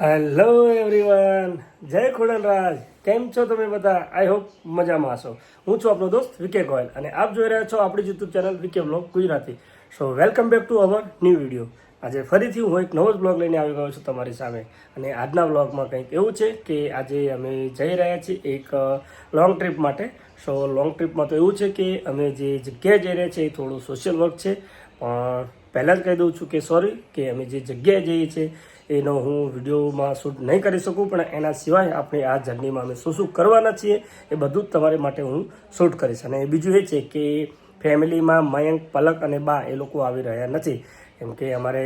Hello everyone જય ખોડલરાજ. કેમ છો તમે બધા? આઈ હોપ મજામાં હશો. હું છું આપણો દોસ્ત વિકે ગોયલ અને આપ જોઈ રહ્યા છો આપણી YouTube channel VK blog Gujarati. So welcome back to our new video આજે ફરીથી હું એક નવો જ બ્લોગ લઈને આવી ગયો છું તમારી સામે. અને આજના બ્લોગમાં કંઈક એવું છે કે આજે અમે જઈ રહ્યા છીએ એક લોંગ ટ્રીપ માટે. સો લોંગ ટ્રીપમાં તો એવું છે કે અમે જે જગ્યાએ જઈ રહ્યા છીએ એ થોડું સોશિયલ વર્ક છે. પણ પહેલાં જ કહી દઉં છું કે સોરી કે અમે જે જગ્યાએ જઈએ છીએ, એનો હું વિડીયોમાં શૂટ નહીં કરી શકું, પણ એના સિવાય આપણે આ જર્નીમાં અમે શું શું કરવાના છીએ, એ બધું જ તમારી માટે હું શૂટ કરીશ. અને બીજું એ છે કે ફેમિલીમાં મયંક, પલક અને બા એ લોકો આવી રહ્યા નથી. કેમ કે અમારે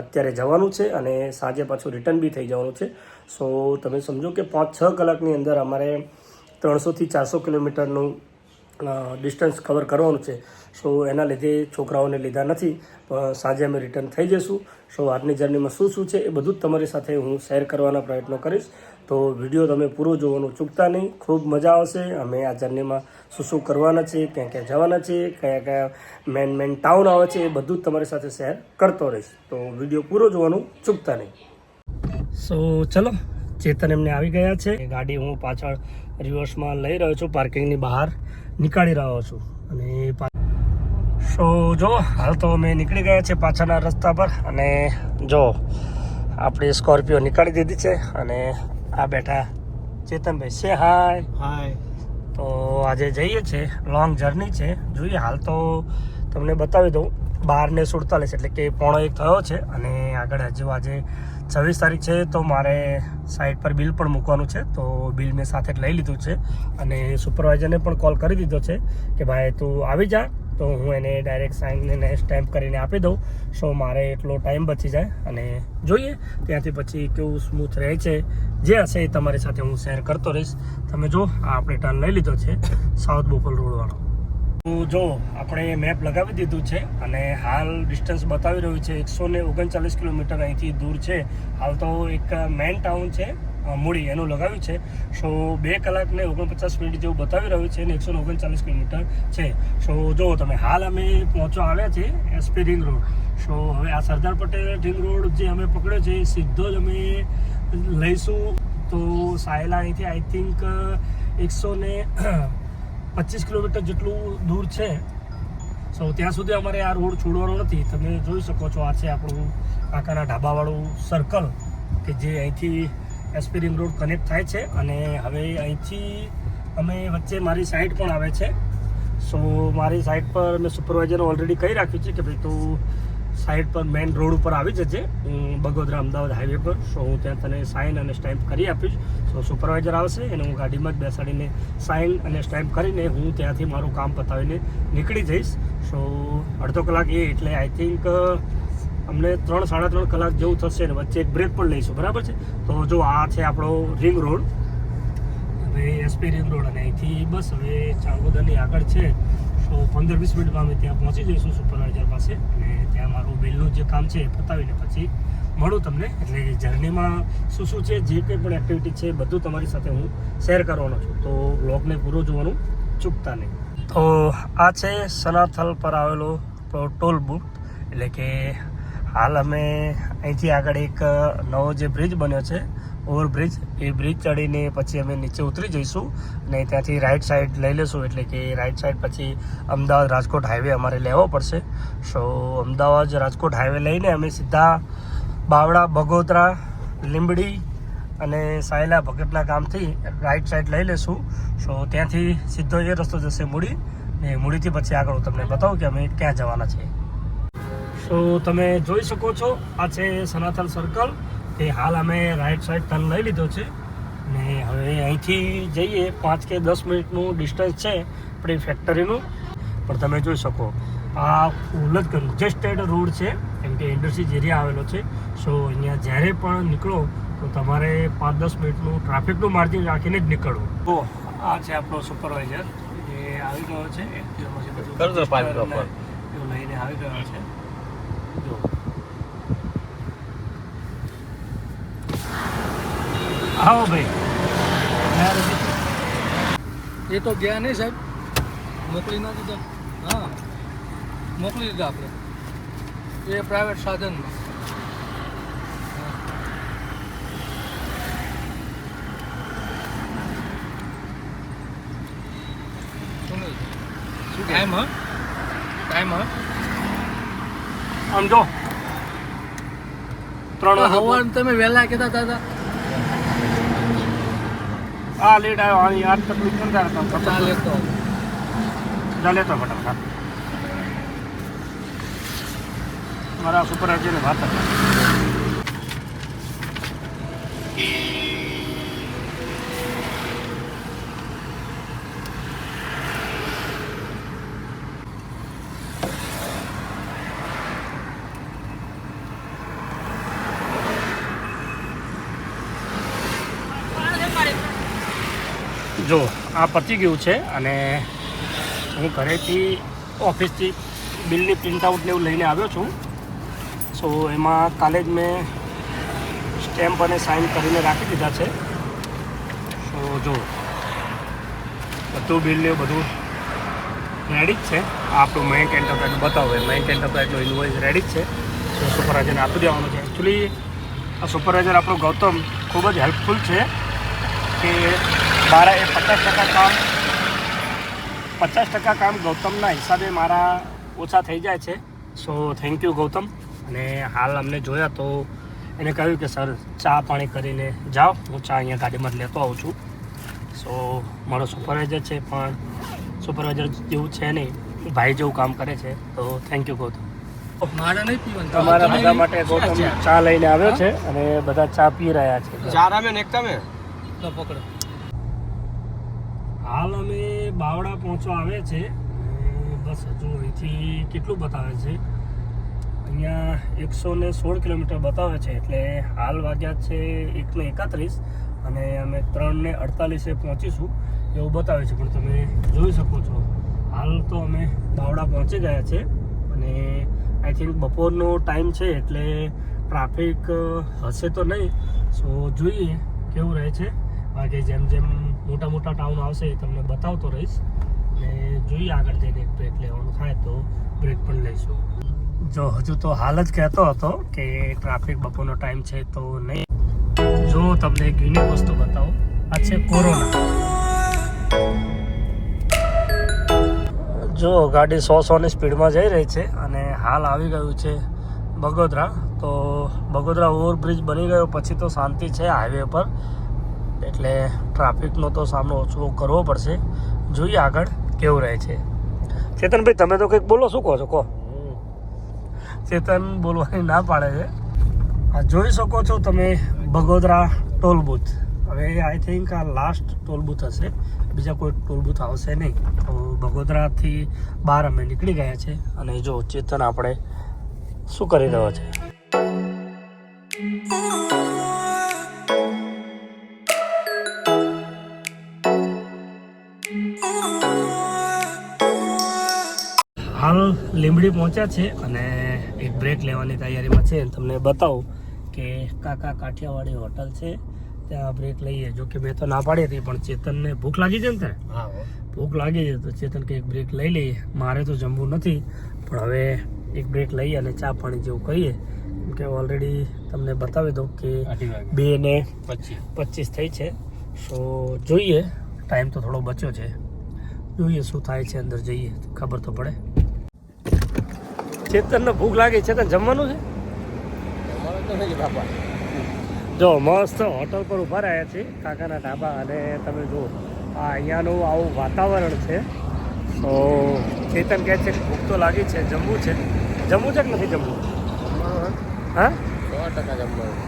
અત્યારે જવાનું છે અને સાંજે પાછું રિટર્ન બી થઈ જવાનું છે. સો તમે સમજો કે પાંચ છ કલાકની અંદર અમારે ત્રણસોથી ચારસો કિલોમીટરનું ડિસ્ટન્સ કવર કરવાનું છે. સો એના લીધે છોકરાઓને લીધા નથી. પણ સાંજે અમે રિટર્ન થઈ જઈશું. સો આજની જર્નીમાં શું શું છે એ બધું જ તમારી સાથે હું શેર કરવાના પ્રયત્નો કરીશ. તો વીડિયો તમે પૂરો જોવાનું ચૂકતા નહીં. ખૂબ મજા આવશે. અમે આ જર્નીમાં શું શું કરવાના છે, ક્યાં ક્યાં જવાના છે, કયા કયા મેન મેન ટાઉન આવે છે એ બધું જ તમારી સાથે શેર કરતો રહીશ. તો વીડિયો પૂરો જોવાનું ચૂકતા નહીં. સો ચલો, ચેતન એમને આવી ગયા છે. ગાડી હું પાછળ રિવર્સમાં લઈ રહ્યો છું પાર્કિંગની બહાર નીકાળી રહ્યો છું. અને સો જો હાલ તો અમે નીકળી ગયા છે પાછળના રસ્તા પર અને જો આપણી સ્કોર્પિયો નીકાળી દીધી છે અને આ બેઠા ચેતનભાઈ. છે હાય હાય તો આજે જઈએ છે લોંગ જર્ની છે. જોઈએ હાલ તો તમને બતાવી દઉં બાર ને સુડતાલીસ એટલે કે પોણો એક થયો છે અને આગળ હજુ આજે છવ્વીસ તારીખ છે તો મારે સાઈડ પર બિલ પણ મૂકવાનું છે તો બિલ મેં સાથે લઈ લીધું છે અને સુપરવાઇઝરને પણ કોલ કરી દીધો છે કે ભાઈ તું આવી જા તો હું એને ડાયરેક્ટ સાઇનને સ્ટેમ્પ કરીને આપી દઉં. સો મારે એટલો ટાઈમ બચી જાય અને જોઈએ ત્યાંથી પછી કેવું સ્મૂથ રહે છે. જે હશે એ તમારી સાથે હું શેર કરતો રહીશ. તમે જો, આ આપણે ટર્ન લઈ લીધો છે સાઉથ બોપલ રોડવાળો તો જો, આપણે મેપ લગાવી દીધું છે અને હાલ ડિસ્ટન્સ બતાવી રહ્યું છે. એકસો ને ઓગણચાલીસ કિલોમીટર અહીંથી દૂર છે. હાલ તો એક મેન ટાઉન છે. મૂડી એનું લગાવ્યું છે. સો બે કલાકને ઓગણપચાસ મિનિટ જેવું બતાવી રહ્યું છે અને એકસો ઓગણચાલીસ કિલોમીટર છે. સો જો તમે, હાલ અમે પહોંચવા આવ્યા છે એસપી રિંગ રોડ સો હવે આ સરદાર પટેલ રિંગ રોડ જે અમે પકડ્યો છે, એ સીધો જ અમે લઈશું. તો સાયલા અહીંથી આઈ થિંક એકસો ને પચીસ કિલોમીટર જેટલું દૂર છે. સો ત્યાં સુધી અમારે આ રોડ છોડવાનો નથી. તમે જોઈ શકો છો, આ છે આપણું કાકાના ઢાબાવાળું સર્કલ કે જે અહીંથી એસપી રિંગ રોડ કનેક્ટ થાય છે અને હવે અહીંથી અમે વચ્ચે મારી સાઈડ પણ આવે છે. સો મારી સાઇટ પર મેં સુપરવાઇઝરને ઓલરેડી કહી રાખ્યું છે કે ભાઈ તું સાઈડ પર મેઇન રોડ ઉપર આવી જજે. હું બગોદરા અમદાવાદ હાઈવે પર. સો હું ત્યાં તને સાઇન અને સ્ટેમ્પ કરી આપીશ. સો સુપરવાઇઝર આવશે એને હું ગાડીમાં જ બેસાડીને સાઇન અને સ્ટેમ્પ કરીને હું ત્યાંથી મારું કામ પતાવીને નીકળી જઈશ. સો અડધો કલાક એ એટલે આઈ થિંક અમને ત્રણ, સાડા ત્રણ કલાક જેવું થશે ને વચ્ચે એક બ્રેક પણ લઈશું, બરાબર છે? તો જો આ છે આપણો રિંગ રોડ હવે એસપી રિંગ રોડ અને અહીંથી બસ, હવે ચાંગોદરની આગળ છે. તો પંદર, વીસ મિનિટમાં અમે ત્યાં પહોંચી જઈશું સુપરવાઇઝર પાસે. અને ત્યાં મારું બિલનું જે કામ છે એ પતાવીને પછી મળું તમને. એટલે જર્નીમાં શું શું છે, જે કંઈ પણ એક્ટિવિટી છે બધું તમારી સાથે હું શેર કરવાનો છું. તો બ્લોગને પૂરો જોવાનું ચૂકતા નહીં. તો આ છે સનાથલ પર આવેલો ટોલ બુથ એટલે કે હાલ અમે અહીંથી આગળ એક નવો જે બ્રિજ બન્યો છે ઓવરબ્રિજ એ બ્રિજ ચડીને પછી અમે નીચે ઉતરી જઈશું અને ત્યાંથી રાઈટ સાઈડ લઈ લઈશું એટલે કે રાઈટ સાઈડ પછી અમદાવાદ રાજકોટ હાઈવે અમારે લેવો પડશે. સો, અમદાવાદ રાજકોટ હાઈવે લઈને અમે સીધા બાવડા બગોદરા, લીંબડી અને સાયલા ભગતના ગામથી રાઈટ સાઈડ લઈ લઈશું સો, ત્યાંથી સીધો એ રસ્તો જશે મૂડી ને મૂડીથી પછી આગળ હું તમને બતાવું કે અમે ક્યાં જવાના છીએ. સો તમે જોઈ શકો છો આ છે સનાતન સર્કલ તે હાલ અમે રાઈટ સાઈડ ટર્ન લઈ લીધો છે. ને હવે અહીંથી જઈએ પાંચ કે દસ મિનિટનું ડિસ્ટન્સ છે આપણી ફેક્ટરીનું પણ તમે જોઈ શકો આ ઉલ્લત કન્જેસ્ટેડ રોડ છે કેમ કે ઇન્ડસ્ટ્રીઝ એરિયા આવેલો છે. સો અહીંયા જ્યારે પણ નીકળો તો તમારે પાંચ દસ મિનિટનું ટ્રાફિકનું માર્જિન રાખીને જ નીકળવું તો આ છે આપણો સુપરવાઇઝર એ આવી ગયો છે. એવું લઈને આવી ગયો છે. આવો ભાઈ. એ તો ગયા નહીં સાહેબ. મોકલી ના દીધા. હા. મોકલી દીધા આપણે. એ પ્રાઇવેટ સાધનમાં. ટાઈમ હ? ટાઈમ હ? આમ જો. ત્રણ સવાર તમે વહેલા કહેતા હતા આ લેટ આવ્યો આની આ તકલીફ કેમ થાય તમે ચાલે તો ચાલે તો ફટાફટ. મારા સુપરવાઇઝરને વાત હતી જો આ પતી ગયું છે અને હું ઘરેથી ઓફિસથી બિલની પ્રિન્ટઆઉટ ને એવું લઈને આવ્યો છું. સો એમાં કાલે જ મેં સ્ટેમ્પ અને સાઇન કરીને રાખી દીધા છે. સો જો, બધું બિલ ને બધું રેડી જ છે. આપણું મયંક એન્ટરપ્રાઇઝ બતાવે મયંક એન્ટરપ્રાઇઝનું ઇન્વોઇસ રેડી જ છે. સો સુપરવાઇઝરને આપી દેવાનું છે. એકચ્યુઅલી આ સુપરવાઇઝર આપણો ગૌતમ ખૂબ જ હેલ્પફુલ છે કે મારા એ પચાસ ટકા કામ પચાસ ટકા કામ ગૌતમના હિસાબે મારા ઓછા થઈ જાય છે. So thank you Gautam. અને હાલ અમને જોયા તો એને કહ્યું કે સર ચા પાણી કરીને જાઓ. હું ચા અહીંયા ગાડીમાં લેતો આવું છું. સો મારો સુપરવાઇઝર છે પણ સુપરવાઇઝર જેવું છે નહીં. ભાઈ જેવું કામ કરે છે. તો થેન્ક યુ ગૌતમ. મારે નહીં પીવાનું. તમારા બધા માટે ગૌતમ ચા લઈને આવ્યો છે અને બધા ચા પી રહ્યા છે. ચારા મેં એકતા મેં પકડો. હાલ અમે બાવડા પહોંચવા આવે છે બસ હજુ અહીંથી કેટલું બતાવે છે? અહીંયા એકસો ને સોળ કિલોમીટર બતાવે છે એટલે હાલ વાગ્યા છે એકને એકત્રીસ અને અમે ત્રણને અડતાલીસે પહોંચીશું એવું બતાવે છે, પણ તમે જોઈ શકો છો. હાલ તો અમે બાવડા પહોંચી ગયા છે અને આઈ થિંક બપોરનો ટાઈમ છે એટલે ટ્રાફિક હશે તો નહીં સો જોઈએ કેવું રહે છે. બાકી જેમ જેમ મોટા મોટા ટાઉન આવશે એ તમને બતાવતો રહીશ. ને જોઈએ આગળ જઈને એક બ્રેક લેવાનું થાય તો બ્રેક પણ લઈશું. જો હજુ તો હાલ જ કહેતો હતો કે ટ્રાફિક બપોરનો ટાઈમ છે તો નહીં. જો તમને એક યુનિક વસ્તુ બતાવો. આ છે કોરોના જો ગાડી સો સોની સ્પીડમાં જઈ રહી છે અને હાલ આવી ગયું છે બગોદરા. તો બગોદરા ઓવરબ્રિજ બની ગયો, પછી તો શાંતિ છે હાઈવે પર. એટલે ટ્રાફિકનો તો સામનો ઓછો કરવો પડશે. જોઈએ આગળ કેવું રહે છે. ચેતનભાઈ, તમે તો કંઈક બોલો, શું કહો છો? કહો. ચેતન બોલવાની ના પાડે છે. આ જોઈ શકો છો તમે બગોદરા ટોલ બૂથ. હવે આઈ થિંક આ લાસ્ટ ટોલ બૂથ હશે. બીજા કોઈ ટોલ બૂથ આવશે નહીં. તો બગોદરાથી બહાર અમે નીકળી ગયા છે અને જો ચેતન આપણે શું કરી રહ્યો છે? લીંબડી પહોંચ્યા છે અને એક બ્રેક લેવાની તૈયારીમાં છે. તમને બતાવું કે કાકા કાઠિયાવાડી હોટલ છે. ત્યાં બ્રેક લઈએ. જો કે મેં તો ના પાડી હતી પણ ચેતનને ભૂખ લાગી છે ને ત્યાં હા ભૂખ લાગી છે તો ચેતન કે એક બ્રેક લઈ લઈએ. મારે તો જમવું નથી પણ હવે એક બ્રેક લઈએ અને ચા પાણી જેવું કહીએ. કે ઓલરેડી તમને બતાવી દઉં કે બે ને પચીસ. પચીસ થઈ છે. સો જોઈએ. ટાઈમ તો થોડો બચ્યો છે. જોઈએ શું થાય છે અંદર જઈએ. ખબર તો પડે. ચેતનને ભૂખ લાગી ચેતન જમવાનું છે? જો મસ્ત હોટલ પર ઊભા રહ્યા છે કાકાના ઢાબા અને તમે જુઓ આ અહીંયાનું આવું વાતાવરણ છે. તો ચેતન કહે છે કે ભૂખ તો લાગી છે જમવું છે. જમવું છે કે નથી જમવું? હા? સો ટકા જમવાનું.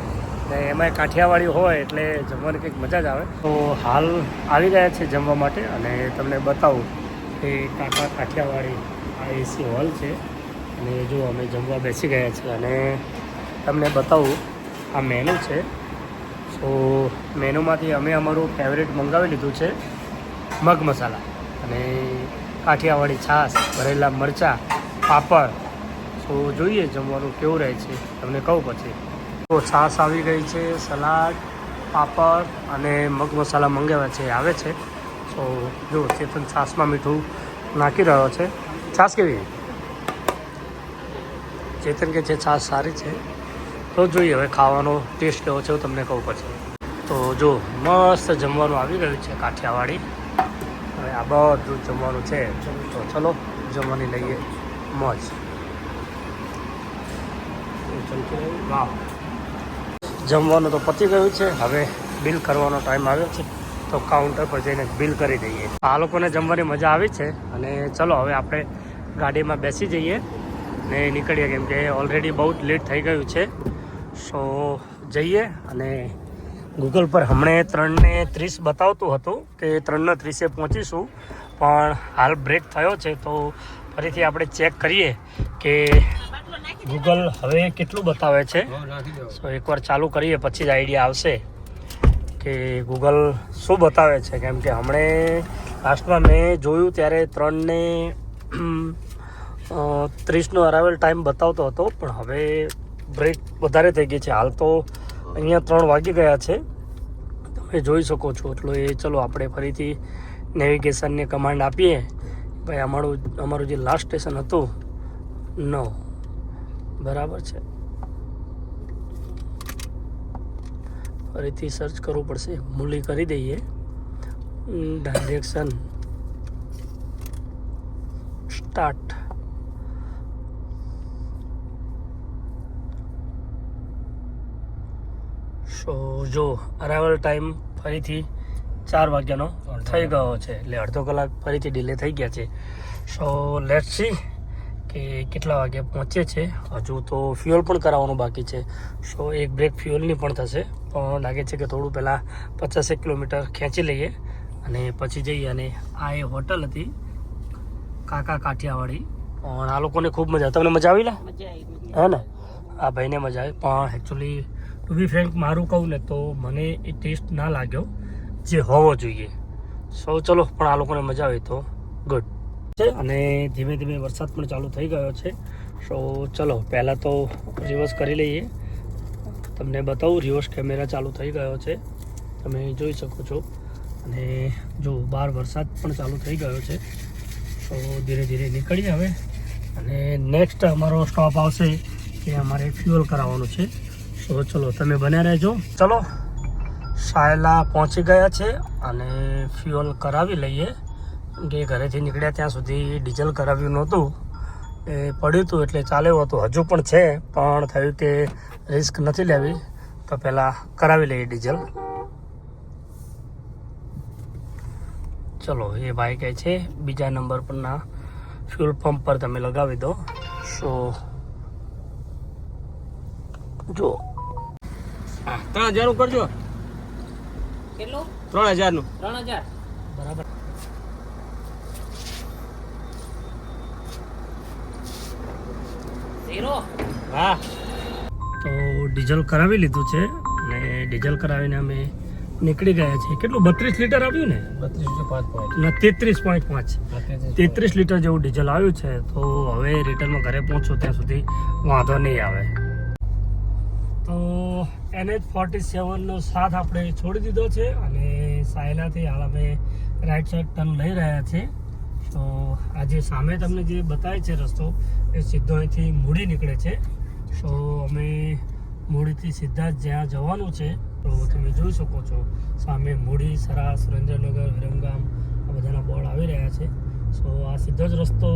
ને એમાં કાઠિયાવાડી હોય એટલે જમવાની કંઈક મજા જ આવે. તો હાલ આવી ગયા છે જમવા માટે અને તમને બતાવું કે કાકા કાઠિયાવાડી આ એસી હોલ છે. અને જો અમે જમવા બેસી ગયા છીએ અને તમને બતાવું, આ મેનુ છે. સો મેનુમાંથી અમે અમારું ફેવરેટ મંગાવી લીધું છે, મગ મસાલા. અને કાઠિયાવાડી છાશ, ભરેલા મરચાં, પાપડ. તો જોઈએ જમવાનું કેવું રહે છે, તમને કહું પછી. તો છાશ આવી ગઈ છે, સલાડ, પાપડ અને મગ મસાલા મંગાવ્યા છે, આવે છે. સો જો ચેતન છાશમાં મીઠું નાખી રહ્યો છે. છાશ કેવી? ચેતન કે છે છાશ સારી છે, તો જોઈએ હવે ખાવાનો ટેસ્ટ કેવો છે તમને કહું પછી. તો જો, મસ્ત જમવાનું આવી ગયું છે કાઠિયાવાડી. હવે આ બધું જમવાનું છે. તો ચલો, જમવાની લઈએ મોજ. જમવાનું તો પતી ગયું છે, હવે બિલ કરવાનો ટાઈમ આવ્યો છે, તો કાઉન્ટર પર જઈને બિલ કરી દઈએ. આ લોકોને જમવાની મજા આવી છે, અને ચલો, હવે આપણે ગાડીમાં બેસી જઈએ. ને નીકળીએ કેમ કે ઓલરેડી બહુ જ લેટ થઈ ગયું છે. સો જઈએ અને ગૂગલ પર હમણે ત્રણને ત્રીસ બતાવતું હતું કે ત્રણને ત્રીસે પહોંચીશું, પણ હાલ બ્રેક થયો છે તો ફરીથી આપણે ચેક કરીએ કે ગૂગલ હવે કેટલું બતાવે છે. સો એકવાર ચાલુ કરીએ, પછી જ આઈડિયા આવશે કે ગૂગલ શું બતાવે છે. કેમ કે હમણે લાસ્ટમાં મેં જોયું ત્યારે ત્રણને ત્રીસનો અરાવેલ ટાઈમ બતાવતો હતો, પણ હવે બ્રેક વધારે થઈ ગઈ છે. હાલ તો અહીંયા ત્રણ વાગી ગયા છે. તમે જોઈ શકો છો. એટલે એ ચલો આપણે ફરીથી નેવિગેશનને કમાન્ડ આપીએ. ભાઈ, અમારું અમારું જે લાસ્ટ સ્ટેશન હતું નો બરાબર છે? ફરીથી સર્ચ કરવું પડશે. મૂલી કરી દઈએ. ડાયરેક્શન સ્ટાર્ટ સો જો અરાઇવલ ટાઈમ ફરીથી ચાર વાગ્યાનો થઈ ગયો છે. એટલે અડધો કલાક ફરીથી ડિલે થઈ ગયા છે. સો લેટ સી કે કેટલા વાગે પહોંચે છે. હજુ તો ફ્યુઅલ પણ કરાવવાનું બાકી છે. સો એક બ્રેક ફ્યુઅલની પણ થશે. પણ લાગે છે કે થોડું પહેલાં પચાસેક કિલોમીટર ખેંચી લઈએ. અને પછી જઈએ. અને આ એ હોટલ હતી કાકા કાઠિયાવાડી. પણ આ લોકોને ખૂબ મજા તમને મજા આવી લે? હે ને? આ ભાઈને મજા આવી. પણ એકચ્યુઅલી ટુ બી ફ્રેન્ક, મારું કહું ને તો મને એ ટેસ્ટ ના લાગ્યો, જે હોવો જોઈએ. સો ચલો, પણ આ લોકોને મજા આવી તો. ગુડ છે, અને ધીમે ધીમે વરસાદ પણ ચાલુ થઈ ગયો છે. સો ચલો, પહેલાં તો રિવર્સ કરી લઈએ. તમને બતાવું રિવર્સ કેમેરા ચાલુ થઈ ગયો છે. તમે જોઈ શકો છો. અને જો બહાર વરસાદ પણ ચાલુ થઈ ગયો છે. તો ધીરે ધીરે નીકળીએ હવે. અને નેક્સ્ટ અમારો સ્ટોપ આવશે, કે અમારે ફ્યુઅલ કરાવવાનું છે. સો ચલો, તમે બન્યા રહેજો. ચલો સાયલા પહોંચી ગયા છે અને ફ્યુઅલ કરાવી લઈએ. કે ઘરેથી નીકળ્યા ત્યાં સુધી ડીઝલ કરાવ્યું નહોતું. એ પડ્યું હતું એટલે ચાલ્યું હતું. હજુ પણ છે, પણ થયું કે રિસ્ક નથી લેવી. તો પહેલાં કરાવી લઈએ ડીઝલ ચલો, એ ભાઈ કહે છે, બીજા નંબર પરના ફ્યુલ પંપ પર તમે લગાવી દો. સો જો હા ત્રણ હજારનું કરજો. કેટલું? ત્રણ હજારનું ત્રણ હજાર. બરાબર. હા. તો ડીઝલ કરાવી લીધું છે ને ડીઝલ કરાવીને અમે નીકળી ગયા છે કેટલું? બત્રીસ લીટર આવ્યું ને? બત્રીસ તેત્રીસ પોઈન્ટ પાંચ. તેત્રીસ લીટર જેવું ડીઝલ આવ્યું છે તો હવે રિટર્નમાં ઘરે પહોંચો ત્યાં સુધી વાંધો નહીં આવે. એનએચ ફોર્ટી સેવનનો સાથ આપણે છોડી દીધો છે અને સાયલાથી હાલ અમે રાઈટ સાઈડ ટર્ન લઈ રહ્યા છે તો આજે સામે તમને જે બતાવે છે રસ્તો, એ સીધો અહીંથી મૂડી નીકળે છે. તો અમે મૂડીથી સીધા જ જ્યાં જવાનું છે, તો તમે જોઈ શકો છો, સામે મૂડી સરા સુરેન્દ્રનગર વિરમગામ આ બધાના બોર્ડ આવી રહ્યા છે. સો આ સીધો જ રસ્તો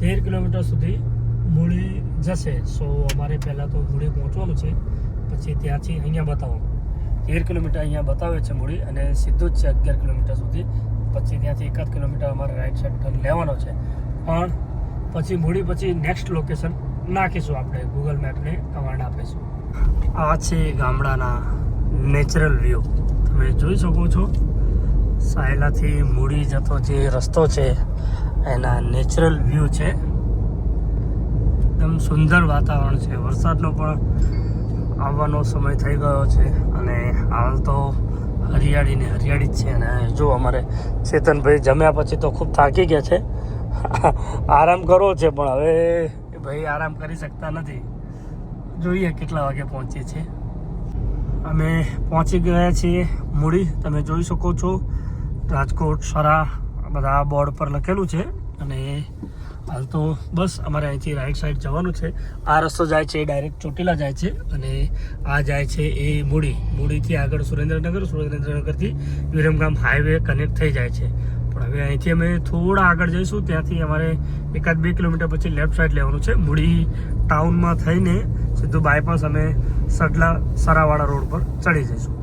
તેર કિલોમીટર સુધી મૂડી જશે. સો અમારે પહેલાં તો મૂડી પહોંચવાનું છે. પછી ત્યાંથી અહીંયા બતાવો. તેર કિલોમીટર અહીંયા બતાવે છે મૂડી અને સીધું જ છે અગિયાર કિલોમીટર સુધી. પછી ત્યાંથી એકાદ કિલોમીટર અમારે રાઈટ સાઈડ ટર્ન લેવાનો છે. પણ પછી મૂડી પછી નેક્સ્ટ લોકેશન નાખીશું આપણે. ગૂગલ મેપને કમાન્ડ આપીશું. આ છે ગામડાના નેચરલ વ્યૂ તમે જોઈ શકો છો, સાયલાથી મૂડી જતો જે રસ્તો છે, એના નેચરલ વ્યૂ છે. એકદમ સુંદર વાતાવરણ છે. વરસાદનો પણ આવવાનો સમય થઈ ગયો છે અને હાલ તો હરિયાળી ને હરિયાળી જ છે અને જો અમારે ચેતનભાઈ જમ્યા પછી તો ખૂબ થાકી ગયા છે. આરામ કરવો છે, પણ હવે ભાઈ આરામ કરી શકતા નથી. જોઈએ કેટલા વાગે પહોંચીએ છીએ. અમે પહોંચી ગયા છીએ મૂડી. તમે જોઈ શકો છો. રાજકોટ સરા બધા બોર્ડ પર લખેલું છે. હાલ તો બસ અમારે અહીંથી રાઈટ સાઈડ જવાનું છે. આ રસ્તો જાય છે એ ડાયરેક્ટ ચોટીલા જાય છે અને આ જાય છે એ મૂડી. મૂડીથી આગળ સુરેન્દ્રનગર, સુરેન્દ્રનગરથી વિરમગામ હાઈવે કનેક્ટ થઈ જાય છે. પણ હવે અહીંથી અમે થોડા આગળ જઈશું, ત્યાંથી અમારે એકાદ બે કિલોમીટર પછી લેફ્ટ સાઈડ લેવાનું છે. મૂડી ટાઉનમાં થઈને સીધું બાયપાસ અમે સડલા સરાવાળા રોડ પર ચડી જઈશું.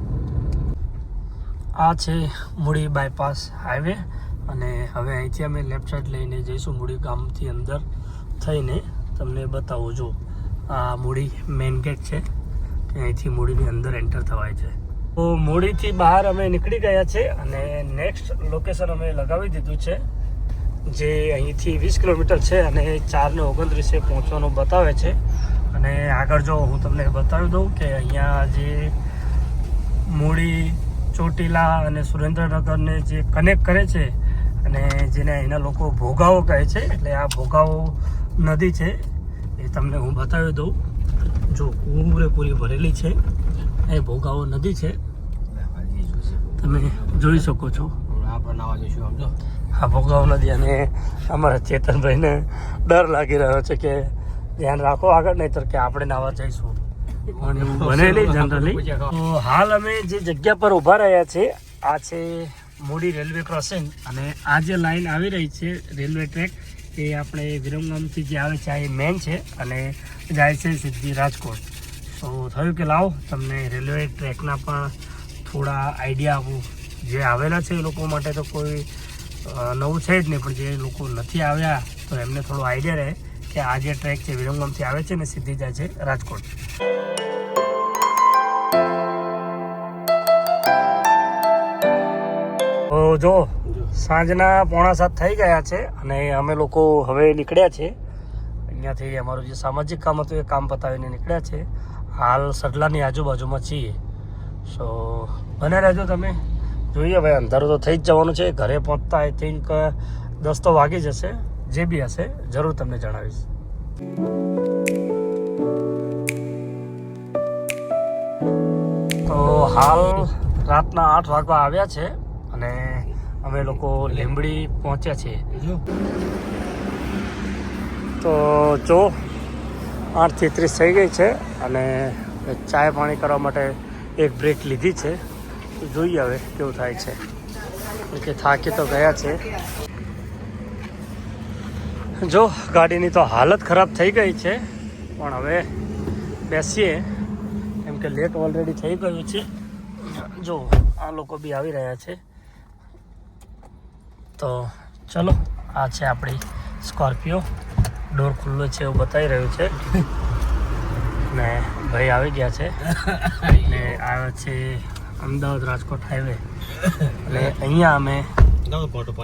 આ છે મૂડી બાયપાસ હાઈવે અને હવે અહીંથી અમે લેફ્ટ સાઈડ લઈને જઈશું મૂડી ગામથી અંદર થઈને. તમને બતાવું, જો, આ મૂડી મેઇન ગેટ છે. અહીંથી મૂડીની અંદર એન્ટર થવાય છે. તો મૂડીથી બહાર અમે નીકળી ગયા છે અને નેક્સ્ટ લોકેશન અમે લગાવી દીધું છે, જે અહીંથી વીસ કિલોમીટર છે અને ચારને ઓગણત્રીસે પહોંચવાનું બતાવે છે. અને આગળ જો હું તમને બતાવી દઉં કે અહીંયા જે મૂડી ચોટીલા અને સુરેન્દ્રનગરને જે કનેક્ટ કરે છે અને જેને અહીંના લોકો ભોગાવો કહે છે એટલે આ ભોગાવો નદી છે એ તમને હું બતાવી દઉં. જો પૂરેપૂરી ભરેલી છે એ ભોગાવો નદી છે. તમે જોઈ શકો છો. હા ભોગાવો નદી અને અમારા ચેતનભાઈને ડર લાગી રહ્યો છે કે ધ્યાન રાખો આગળ નહીતર કે આપણે નાવા જઈશું. બને નહીં જનરલી તો હાલ અમે જે જગ્યા પર ઊભા રહ્યા છે આ છે મૂડી રેલવે ક્રોસિંગ અને આ જે લાઈન આવી રહી છે રેલવે ટ્રેક, એ આપણે વિરમગામથી જે આવે છે, આ એ મેન છે અને જાય છે સીધી રાજકોટ. તો થયું કે લાવો, તમને રેલવે ટ્રેકના પણ થોડા આઈડિયા આપું. જે આવેલા છે એ લોકો માટે તો કોઈ નવું છે જ નહીં, પણ જે લોકો નથી આવ્યા, તો એમને થોડો આઈડિયા રહે કે આ જે ટ્રેક છે વિરમગામથી આવે છે ને સીધી જાય છે રાજકોટ. તો જો, સાંજના પોણા સાત થઈ ગયા છે અને અમે લોકો હવે નીકળ્યા છે. અહીંયાથી અમારું જે સામાજિક કામ હતું એ કામ પતાવીને નીકળ્યા છે. હાલ સડલાની આજુબાજુમાં છીએ. સો બને રહેજો તમે. જોઈએ હવે, અંધારું તો થઈ જ જવાનું છે. ઘરે પહોંચતા આઈ થિંક દસ તો વાગી જશે. જે બી હશે, જરૂર તમને જણાવીશ. તો હાલ રાતના આઠ વાગવા આવ્યા છે. અમે લોકો લીંબડી પહોંચ્યા છીએ તો જો આઠ ત્રીસ થઈ ગઈ છે અને ચાય પાણી કરવા માટે એક બ્રેક લીધી છે. જોઈએ હવે કેવું થાય છે. કે થાકી તો ગયા છે. જો ગાડીની તો હાલત ખરાબ થઈ ગઈ છે પણ હવે બેસીએ. કેમ કે લેટ ઓલરેડી થઈ ગયું છે. જો આ લોકો બી આવી રહ્યા છે. તો ચલો આ છે આપણી સ્કોર્પિયો. ડોર ખુલ્લો છે એવું બતાવી રહ્યું છે. ને ભાઈ આવી ગયા છે. ને આવ્યો છે અમદાવાદ રાજકોટ હાઈવે અને અહીંયા અમે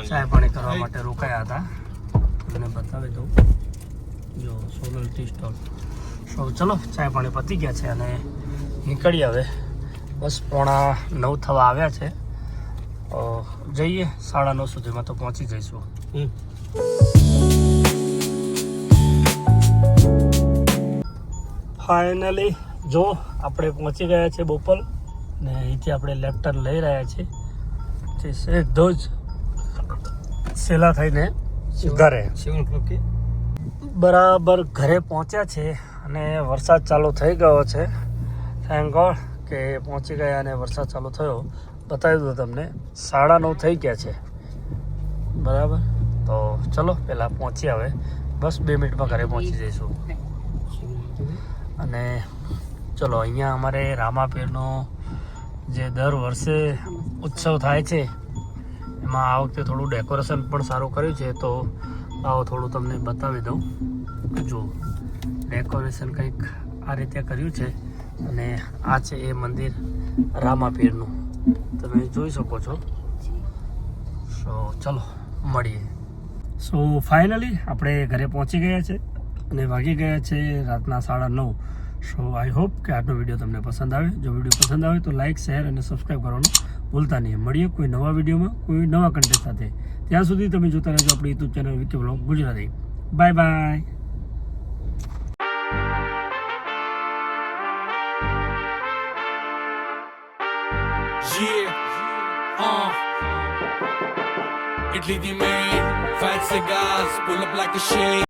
ચાય પાણી કરવા માટે રોકાયા હતા. તમને બતાવી દઉં. જો સોનલ ટી સ્ટોલ. સો ચલો ચાય પાણી પતી ગયા છે અને નીકળી હવે. બસ પોણા નવ થવા આવ્યા છે. તો જઈએ. સાડા નવ સુધીમાં તો પહોંચી જઈશું. ફાઇનલી જો આપણે પહોંચી ગયા છે બોપલ ને અહીંથી આપણે લેફ્ટ ટર્ન લઈ રહ્યા છીએ. જે સીધો જ સેલા થઈને ઘરે બરાબર ઘરે પહોંચ્યા છે અને વરસાદ ચાલુ થઈ ગયો છે. થેન્ક ગોડ કે પહોંચી ગયા અને વરસાદ ચાલુ થયો. બતાવી દઉં તમને, સાડા નવ થઈ ગયા છે. બરાબર? તો ચલો પહેલાં પહોંચી હવે. બસ બે મિનિટમાં ઘરે પહોંચી જઈશું. અને ચલો, અહીંયા અમારે રામાપીરનો જે દર વર્ષે ઉત્સવ થાય છે, એમાં આ વખતે થોડું ડેકોરેશન પણ સારું કર્યું છે, તો આવો થોડું તમને બતાવી દઉં. જો, ડેકોરેશન કંઈક આ રીતે કર્યું છે, અને આ છે એ મંદિર રામાપીરનું. તમે જોઈ શકો છો. સો ચલો, મળીએ. સો ફાઇનલી આપણે ઘરે પહોંચી ગયા છે અને વાગી ગયા છે રાતના સાડા નવ. સો આઈ હોપ કે આજનો વીડિયો તમને પસંદ આવે. જો વીડિયો પસંદ આવે તો લાઇક શેર અને સબસ્ક્રાઈબ કરવાનું ભૂલતા નહીં. મળીએ કોઈ નવા વિડીયોમાં, કોઈ નવા કન્ટેન્ટ સાથે. ત્યાં સુધી તમે જોતા રહેજો આપણી YouTube channel VK blog Gujarati. Bye bye. Italy the main, fat cigars, pull up like a shade.